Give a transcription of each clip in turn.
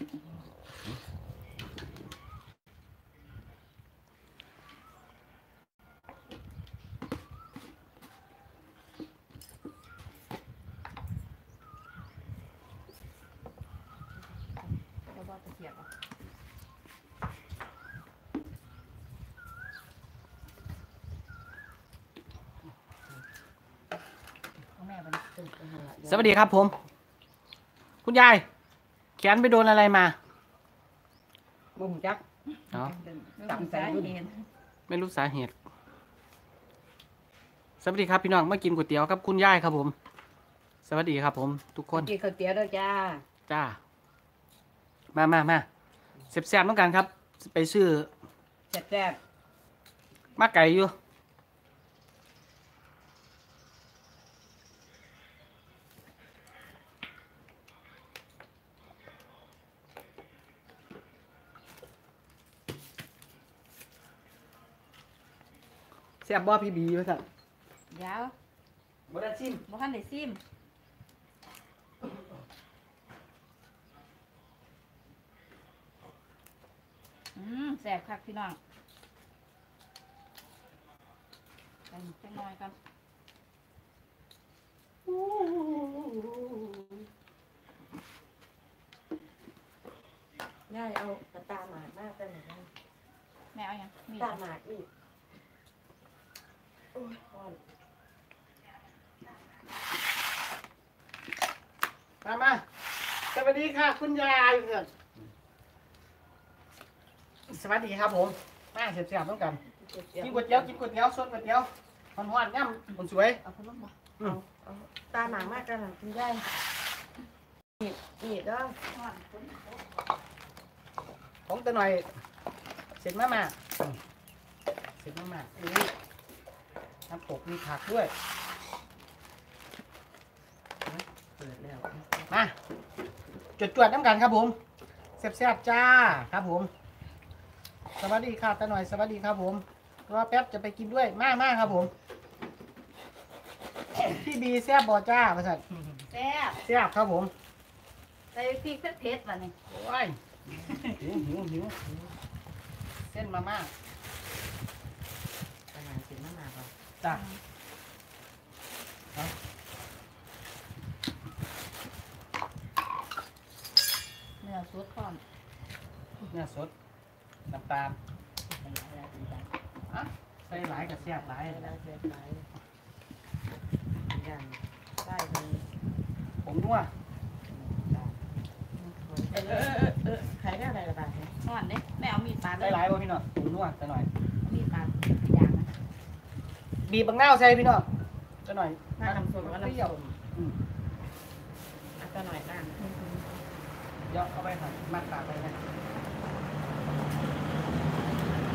สวัสดีครับผม คุณยาย แขนไปโดนอะไรมาบ่หูจักเนาะจำใส่รุ่นเห็นไม่รู้สาเหตุ สวัสดีครับพี่น้องมากินก๋วยเตี๋ยวกับคุณยายครับผม สวัสดีครับผม ทุกคนกินข้าวเตี๋ยวด้วยจ้า จ้า มามามาเสียบๆต้องกันครับ ไปซื้อแซ่บมาไก่อยู่ ซ่บบ่พี่บีว่าสั่นยาวบ่ได้ชิมบ่ทันได้ซิมอืมแสบคักพี่น้องไปจังน้อยกันๆง่ายเอากระตาหมาดมากไปหน่อยนะแม่เอายังมีด ตาหมาดอีกโอ้ยอ่อน มามาสวัสดีค่ะ คุณยายเพื่อนสวัสดีครับผม มาเสียบๆต้องกันกินก๋วยเตี๋ยวกินก๋วยเตี๋ยวสดก๋วยเตี๋ยวหอนหอนๆย่ำคนสวยเอาพัดลมบ่เอาเอาตาหมากมากกันหน่อยคุณยายอีกอีกก็ฮ้อนฝนตกของตัวหน่อยเสร็จมามาอืมเสร็จมามา นี่น้ำตกมีผักด้วยเปิดแล้ว มาจดจวดๆน้ำกันครับผมแซ่บๆจ้าครับผม สวัสดีค่ะตาหน่อยสวัสดีครับผมรอแป๊บจะไปกินด้วยมามาครับผม พี่บีแซ่บบอจ้าประสันแซ่บแซ่บครับผมใส่พริกเผ็ดๆว่ะนี่โอ้ยหิวหิวหิวเส้นมาม่า ตาหมากสิมาหมาก่อน จ้าเนื้อสดพร้อมเนื้อสดน้ำตาลอะใส่หลายกับแซ่บหลายได้แล้วเสียบหลายอย่างได้เลยผมนัวเออเออเออเออใครได้อะไรละบาทเนี่ยฮ้อนเด้แม่เอามีดปาดเลใส่ยหลายบ่พี่น้องผมนัวจะหน่อยเอามีดปาดอย่างนะ บีบบังนาวใส่พี่น้องจะหน่อยถ้าน้ำส้มก็เปน้ำรี้ยวส้ม อืมอะก็หน่อยน้ำเดี๋ยวเอาไปครับมัดปากไปนะ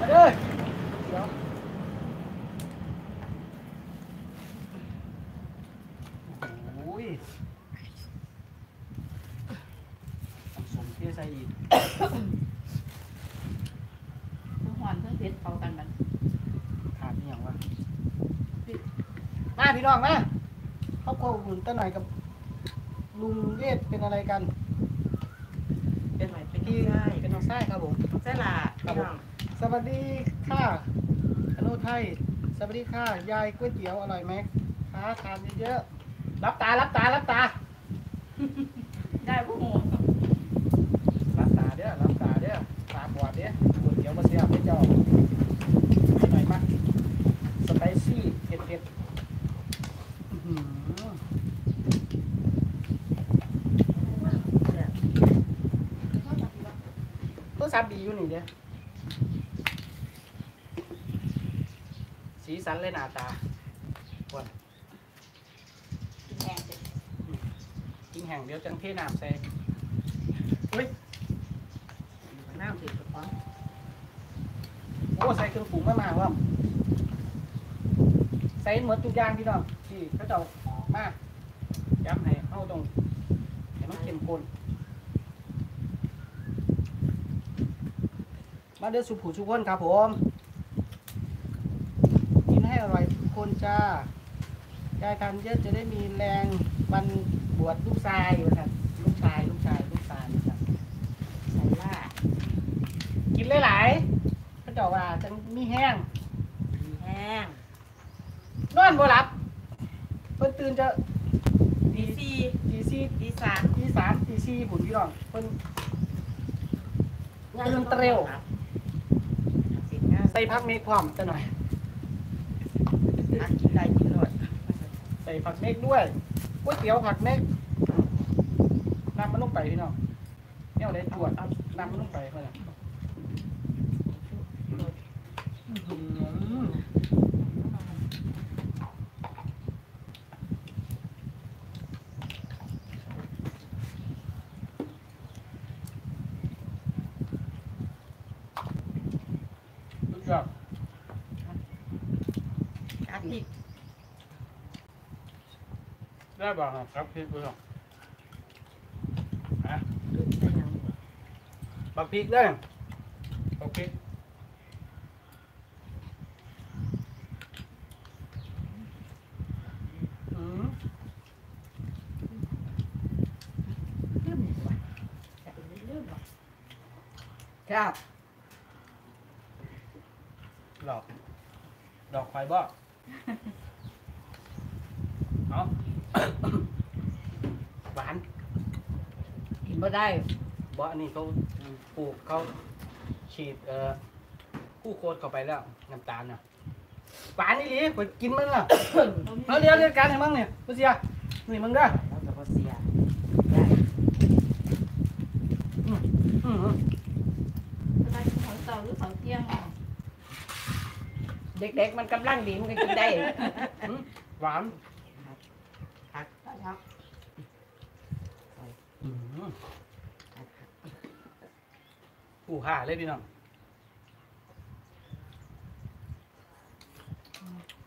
มาเด้อเดี๋ยวโอ้ยน้ำส้มเที่ยใส่อีก ทั้งฮ้อนทั้งเผ็ดเข้ากันบัด ขาดอหย่างวะมา พี่น้องมาครอบครัวหุ่นต้นหน่อยกับลุงเวทเป็นอะไรกัน เป็นหน่อยเป็นที่ที่ได้เป็นน้องไส้ครับผมใช่ละพี่น้องสวัสดีค่ะอนุไทยสวัสดีค่ะยายก๋วยเตี๋ยวอร่อยไหมคะทานเยอะๆรับตารับตารับตา ได้บ่ฮู้ รับตาเด้อ รับตาเด้อ ตาบอดเด้อก๋วยเตี๋ยวมาเสียบให้เจ้าหน่อยมาสไปซี่เผ็ดเผ็ดๆอื้อหือ เนี่ย โท รศัพท์ดีอยู่นี่เด้อสีสันเลยหน้าตาควรกินแห้งเสร็จกินแห้งเดี๋ยวจังเทน้ำใส่อุ้ยน้ำติดกระป๋องโอ้ใส่เครื่องปรุงมามาว่าใส่หมดทุกอย่างพี่น้องที่เขาเจ้ามาย้ำให้เอาตรงให้มันเข้มข้น มาเดือสุผู้ชุกคนครับผมกินให้อร่อยทุกคนจ้ายายทนเยอะจะได้มีแรงมันบวชลูกชายนะครับลูกชายลูกชายลูกชายนะครับใส่ล่ากินหลายๆพระเจอว่าจะมีแห้งมีแห้งนอนบ่หลับเพิ่นตื่นจะตีสี่ตีสี่ตีสามตีสามตีสี่ผุนพี่น้องเพิ่นตื่นเตร็ว ใส่พักเมฆพร้อมจะหน่อยพักกินได้กินหมดใส่ผักเมฆด้วยก๋วยเตี๋ยวผักเมฆน้ำมันลงไปพี่น้องเนี่ยได้ตรวจน้ำมันลงไปเพื่อนอะอืมสุดยอด อาทิตย์ ได้ บ่ครับครับพี่ผู้ชมอะตื่นแต่ยังบักพริกเด้อบักพริกอืมเริ่มหัวแต่เป็นเรื่องหรอกครับ ดอก ดอกควายบ่เอา หวาน กินบ่ ได้บ่อันนี้เขาปลูกเขาฉีดเอ่อคู่โคตรเข้าไปแล้วน้ำตาลน่ะหวานนี่หลีไปกินมันล่ะ เอาเรียนเรียนการให้มึงเนี่ยผู้เสียนี่มึงเด้อแล้วแต่ว่าเสียอืมอืมได้เขาเต่าหรือเขาเที่ยงเด็ก ๆ มันกำลังดีมันก็กินได้ หวานครับอืม ผู้ห่าเลยพี่น้อง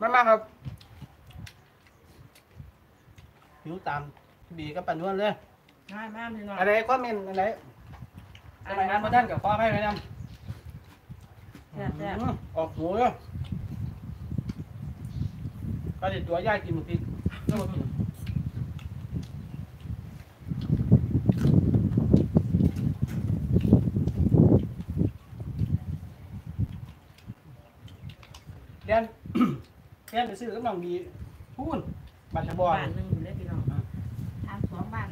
มามาครับหิวตามบีกับปันนวลเลยง่ายมากเลยเนาะอะไรคอมเมนต์อะไรอะไรนะมาท่านกับข้อให้ไหมนะแซ่บแซ่บอืมออกหมูเลยก็ติดตัวย่ายกินหมูพริกแล้วก็กินเรียน เรีย นไปซื้อกับน้องบีพูนบัตรบอลบ้านหนึงอยู่เลยพี่น้องทำสองบ้าน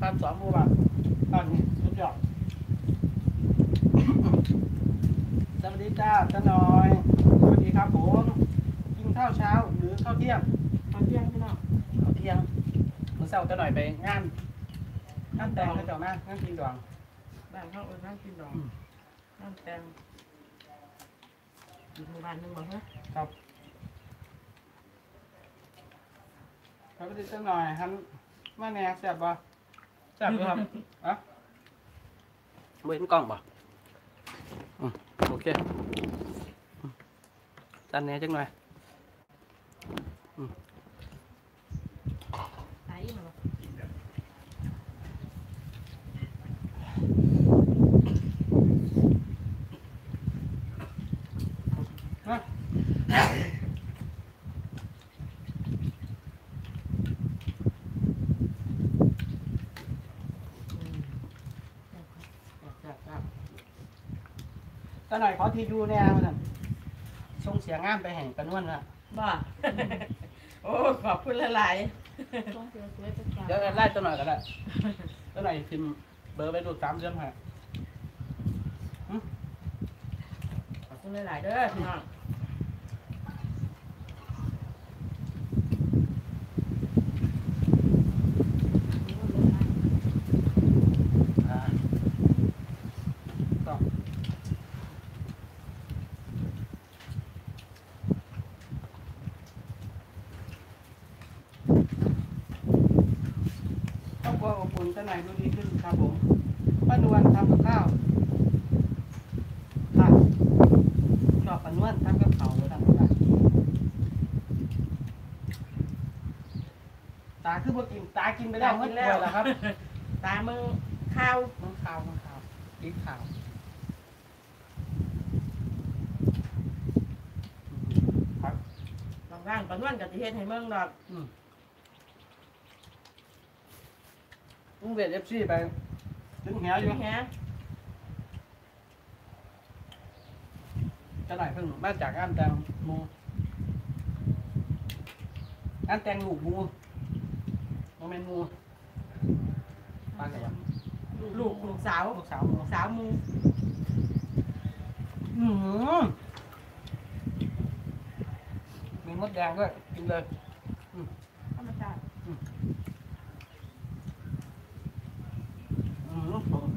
ตามสอนหมูบาตอนนี้สุดยอดสวัสดีจ้าจ้าน้อย สวัสดีครับผมกินข้าวเช้าหรือข้าวเที่ยงตอนเที่ยงพี่น้องข้าวเที่ยงมื้อเช้าจะหน่อยไปงานงานแต่งเขาเจ้าหน้างานกินดองบ้านเขาเออนั่งกินดองอืมนั่งแตงอยู่หมู่บ้านหนึงบ่ฮะครับ สวัสดีจ้าหน่อยฮันมาแหนกแซ่บบ่แซ่บบ่ครับอะบ่เห็นกล้องบ่อืมโอเคอืมจานแหนจังหน่อยใส่มาบอก ตาหน่อยขอทีดูแน่มาสั่นส่งเสียงงามไปแห่งกันนวลละบ่โอ้ขอบคุณหลายต้องเจอสวยไปก่อนเดี๋ยวไล่ตัวหน่อยก็ได้ตัวหน่อยพิมพ์เบอร์ไปดูสามเดือนฮะๆขอบคุณหลายๆเด้อพี่น้อง ครอบครัวอบอุ่นตัวหน่อยดูดีขึ้นครับผมป้านวลทำกับข้าวค่ะชอบป้านวลทำกับเขาวทำกับข้าวตาคือพวกกินตากินไปแล้วเมื่อไหร่แล้วครับ ตามึงข้าวมังข่าวมังข่าวอีกข่าวครับบางร่างปานวนกับที่เฮ็ดให้เมืองดอก อืม ลุงเวียดเอฟซีไปถึงแหอยู่ฮะจะหน่อยเพิ่งมาจากอันแตงหมูอันแตงลูกหมูโมเมนหมูปลาไก่ยังลูกลูกสาวลูกสาวหมูสาวมูอืมมีมดแดงด้วยกินเลย ธรรมชาติ อืมผม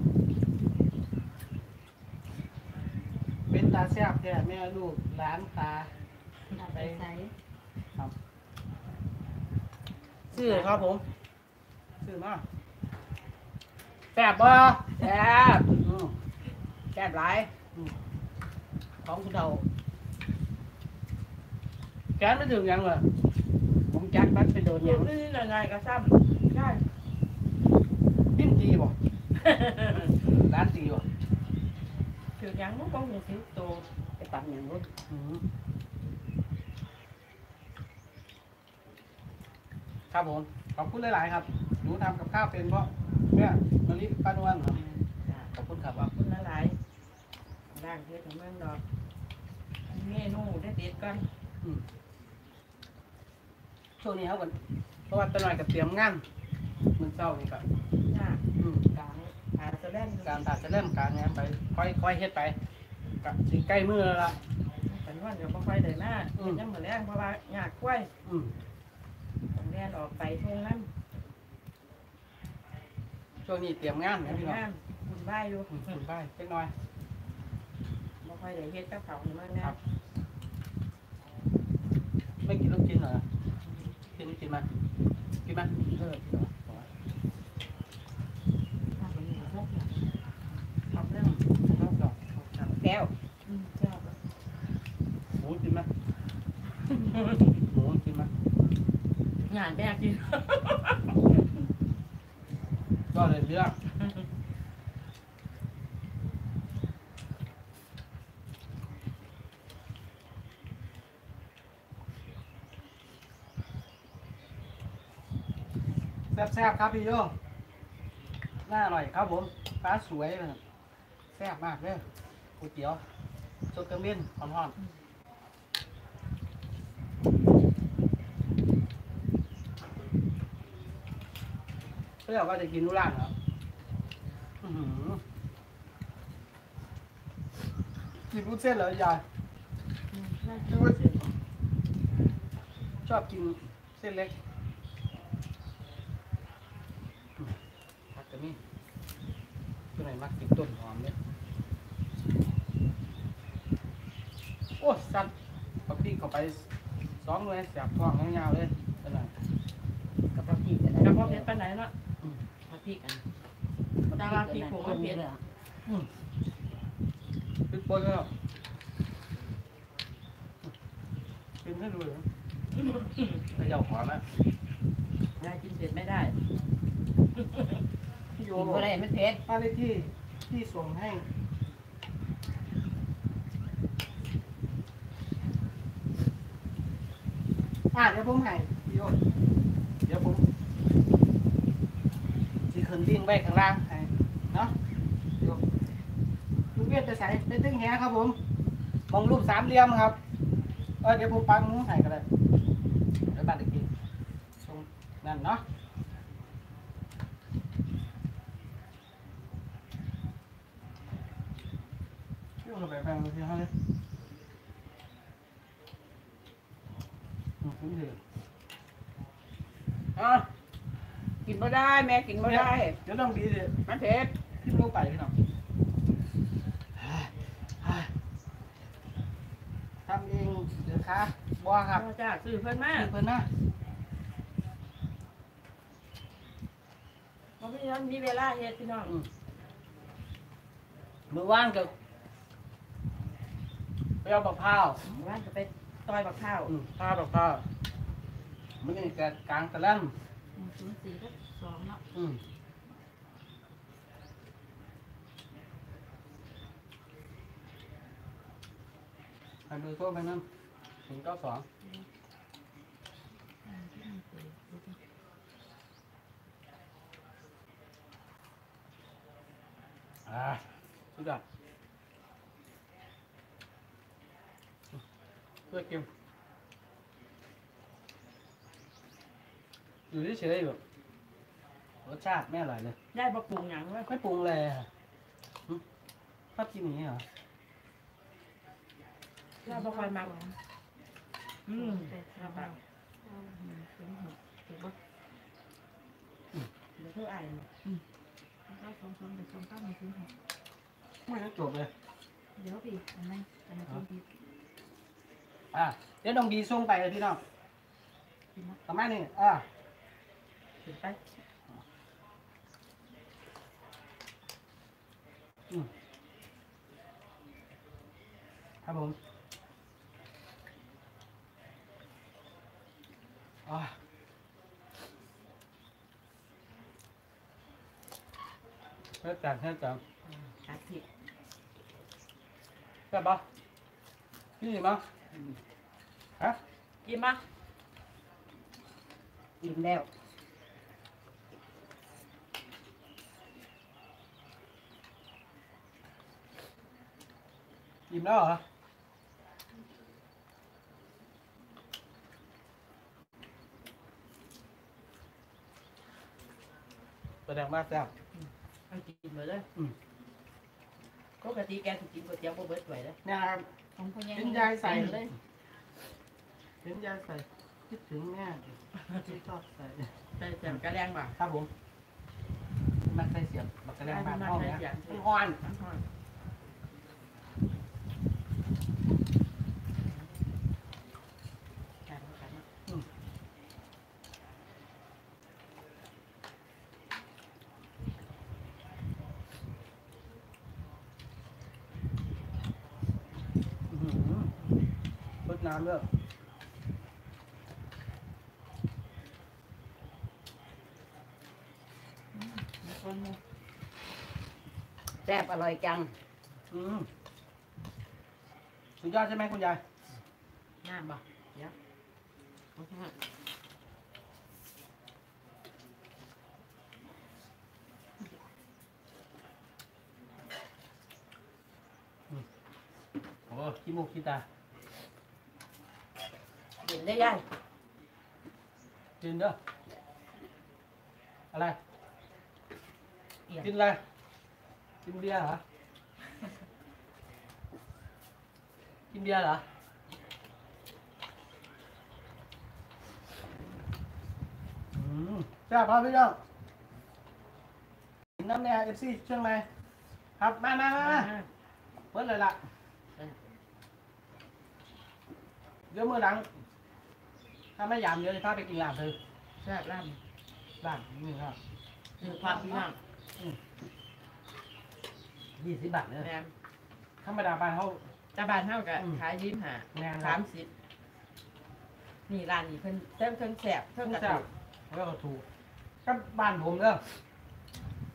เป็นตา แซ่บแท้แม่ลูกหลานตาเอาไปใส่ซื้อครับผมซื้อมาแซ่บบ่แซ่บอืมแซ่บหลายของคุณเฒ่าแกนไม่ถึงยังเลยผมจักมันไปโดนอหยัยู่งนี่หน่อยๆก็ซ้ำได้ดิ้นจีบ่ร้านจีบ่ ถือหยังมันก็หูสิโตไปปั่นอย่างนู้นอืมครับผมขอบคุณหลาย ๆ ครับหนูทำกับข้าวเป็นเพราะเนี่ยมะลิป้านวลครับจ้ะขอบคุณครับขอบคุณหลายๆร่างเฮ็ดของมันดอกเมนูได้เด็ดก่อนอืมช่วงนี้เขากันเพราะว่าตะหน่อยกับเตรียมงานมือเช้านี่ก็จ้าอืมกลางอาจจะเล่นการตัดจะเริ่มการงานไป ค่อยค่อยเฮ็ดไป ก็สิใกล้มือแล้วล่ะเป็นวันเดี๋ยวบ่ค่อยได้มาอืมเป็นยังมื้อแรงเพราะว่าหยากกล้วยอืมต้องแล่นออกไปทุ่งนั้นช่วงนี้เตรียมงานนะพี่น้องงานบุญบ้ายอยู่อืมคุณป้ายเล็กน้อยบ่ค่อยได้เฮ็ดกับเขานี่มันนะไม่กินลูกชิ้นเหรอกินลูกชิ้นไหมกินไหมเออ ถ้าเป็นหมูพวกเนี่ย ขอบเรื่อง แก้ว อืมเจ้าก็ หมูกินไหมหมูกินไหมงานแบกกิน ก็เลยเลือกแซ่บๆครับพี่โยน่าอร่อยครับผมปลาสวยเลยแซ่บมากเลยก๋วยเตี๋ยวสดกระเมียนหอนๆ เพื่อว่าจะกินนุร้านครับอื้อหือกินวุ้นเส้นเหรอยายอืมน่าจะเสียชอบกินเส้นเล็กอืมผักกระมี่ตัวไหนมักกินต้นหอมเนี่ยโอ้สัตว์ปักพี่เข้าไปสองเลยแสบท้องยาวๆเลยเป็นไงกับพระพี่ก็ได้แล้วพอเฮ็ดปานไหนเนาะ พระพี่กันดาราพี่โกงว่าเปลี่ยนเป็นปนแล้วเป็นให้ดูเลยเขย่าหอมนะยายกินเผ็ดไม่ได้พี่โยกินบอกบ่ได้มันเผ็ดบ้านเลขที่ที่ส่งให้อ่าเดี๋ยวผมให้พี่โยเดี๋ยวผมสิขึ้น ลิงก์ไว้ข้างล่างให้เนาะลูกเวียนจะใส่ไปตึ้งแหครับผมมองรูปสามเหลี่ยมครับเออเดี๋ยวผมปังมุ้งให้ก็ได้เดี๋ยวบ้านเลขที่ส่งนั่นเนาะเที่ยวไปแพงที่เขาเลยคุ้นเถอะอะ บ่ได้ แม่กินบ่ได้ เดี๋ยวต้องดีเลยมันเผ็ดที่ลูกไปพี่น้องทำเองเดี๋ยวคะบัวครับจ้าซื้อเพิ่นมาเพิ่นนะบ่มีนั้นมีเวลาเฮ็ดพี่น้องเมื่อวานกับไปเอาบักพร้าวว่าจะไปต้อยบักข้าวอืมข้าวบักพร้าวมันนี่กกลางตะลั่นหนึ่ง ศูนย์สี่ก็สองเนาะอืมไปดูโซ่ไปนั่นถึงเก้าสอง อืมอืมสี่ดูดิ อ่าสุดยอด พื่อกินอยู่ เฉยๆแบบรสชาติไม่อร่อยเลยได้บะปรุงหยังไว้ไม่ปรุงเลยอะหึชอบกินอย่างนี้เหรอได้บะคอยมักอืมแปดสามเก้าเก้าหนึ่งศูนย์หกถูกปะเดี๋ยวเพื่ออ่านเก้าสองสองหนึ่งสองเก้าหนึ่งศูนย์หกไม่ได้จบเลย เดี๋ยวพี่อันนั้นอันนั้นเป็นพี่อะเดี๋ยวน้องดีส่งไปเลยพี่น้องพี่นะทำไมนี่อะ ถึงไปครับผมอะเฮ็ดจังเฮ็ดจัง อาทิตย์ใช่ปะพี่มั้งฮะกินมาอิ่มแล้วอิ่มแล้วเหรอแสดงว่าแซ่บเอากินมาเลยอืมปกติแกถูกกินก๋วยเตี๋ยวบ่เบิดไหวเลยเนี่ยครับ ของพ่อใหญ่เห็นยายใส่ เลเลยยเห็นยายใส่คิดถึงแม่ที่ชอบใส่ใส่แจ่มกระแรงบ่ครับผม มักใส่เสียบบักกระแดงบ้านมักห้องใส่เนี่ยเสียบมันอ่อน มันฮ้อนกันกันเนาะ อื้อหือ รดน้ำด้วยคนหนึ่งแซ่บอร่อยจัง อืมสุดยอดใช่ไหมคุณยายน้ำบ่เดี๋ยวเอาข้างหน้าโอ้ขี้มูกขี้ตาเห็น ได้ยังกินเด้ออะไรเอียงกินอะไรกินเบียร์เหรอกินเบียร์เหรออืมจ้าพอพี่น้องกินน้ำแน่เอฟซีเชียงใหม่ครับมามามามาเปิดเลยล่ะเดี๋ยวมือหลัง ถ้าไม่ยามเดี๋ยวจะพาไปกินลาบเธอแซ่บล่ลาบนี่ครับำคือความพี่น้องยี่สิบบาทเลยแม่นธรรมดาบ้านเขาตาบานเท่ากับอืมขายยิ้มหาแน่นสามสิบนี่ร้านนี้เพิ่นเพิ่มเพิ่งแสบเพิ่งกระแซ่ดูบกแล้วก็ถูกกับบ้านผมเด้อ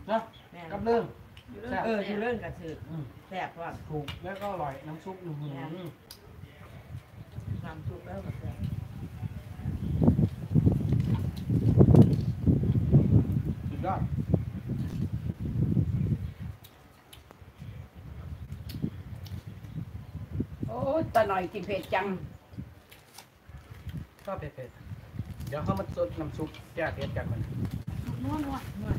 เนาะแม่นกับเรื่อง แซ่บ เอออยู่เรื่องกระถืออืมแสบว่าถูกแล้วก็อร่อยน้ำซุปอือหือน้ำซุปแล้วก็แสบ สุด ยอดโอ้ตาหน่อยกินเผ็ดจังก็เผ็ดๆเดี๋ยวเขามาสดน้ำซุปแก้เผ็ดกันมันนัวนัวนวด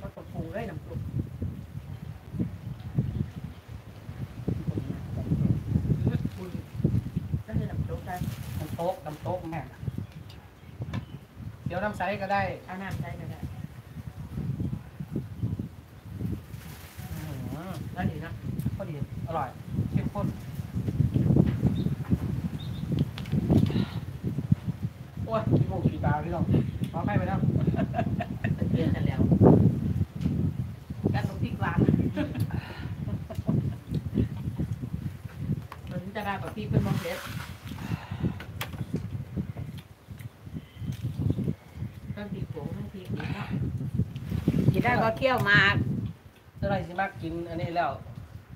ก็ต้องปรุงเลยน้ำซุปคุณก็คือน้ำซุปได้น้ำโต๊ะน้ำโต๊ะแม่เดี๋ยว น้ำใสก็ได้เอาน้ำใส่ก็ได้อื้อหือแล้วนี่นะพอดี อร่อยเข้มข้นโอ้ยขี้มูกขี้ตาพี่น้องขอให้ไปนะเรียนกันแล้วกันตรงพริกหวานมันจะได้แบบพริกเป็นมะเขือ เคี่ยวมากเท่าไรสิมากกินอันนี้แล้ว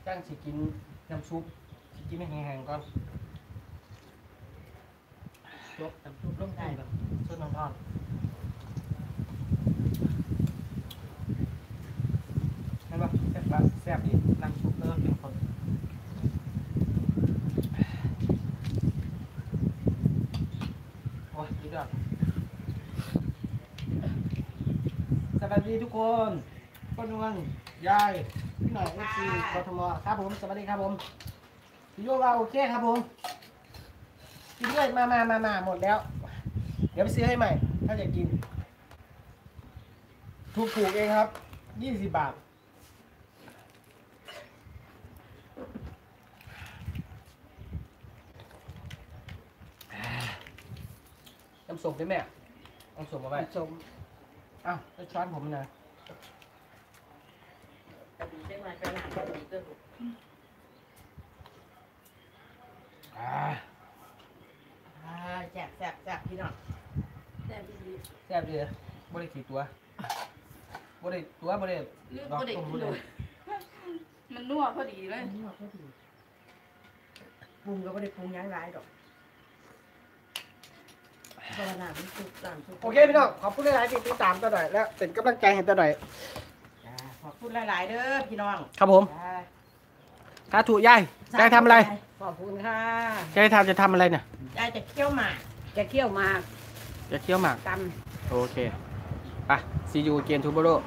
จ้างสิกินน้ำซุปสิกินไม่แห้งๆก่อนจกน้ำซุปลงได้แบบสดร้อนๆเห็นปะแซ่บปะแซ่บดีน้ำซุปเออเป็นคนโอ้ยดีด้วยสวัสดีทุกคน ป้านวลยายพี่หน่อยเอฟซีกทมครับผมสวัสดีครับผมพี่โยว่าโอเคครับผมกินด้วยมามามามาหมดแล้ว เดี๋ยวไปซื้อให้ใหม่ ถ้าอยากกิน ถูกถูกๆเองครับยี่สิบบาทน้ำส้มได้ไหมอะน้ำส้มเอาไว้สมอ้าวแล้วช้อนผมนะ กระดูกได้มาไปหนักกระดูกกระดูกอ่าอ่าแซ่บแซ่บแซ่บพี่น้องแต่ดีแซ่บดีบ่ได้ขี่ตัวบ่ได้ตัวบ่ได้ลืมดอกก็เด็กต้มกิบ่นเลได้ยมันนัวพอดีเลยอันนี้ว่าพอดีปรุงก็ไม่ได้ปรุงหยังหลายดอกเพราะว่าน้ำมันสุกน้ำสุกโอเคพี่น้องขอบคุณหลายๆที่ติดตามตัวหน่อยและเป็นกำลังใจให้ตัวหน่อยจ้าขอบ คุณหลายๆเด้อพี่น้องครับผมจ้าสาธุยายยายทำอะไรขอบคุณค่ะยายทำจะทำอะไรเนี่ยยายจะเคี่ยวหมาก จะเคี่ยวหมาก จะเคี่ยวหมากตโอเคไป see you again tomorrow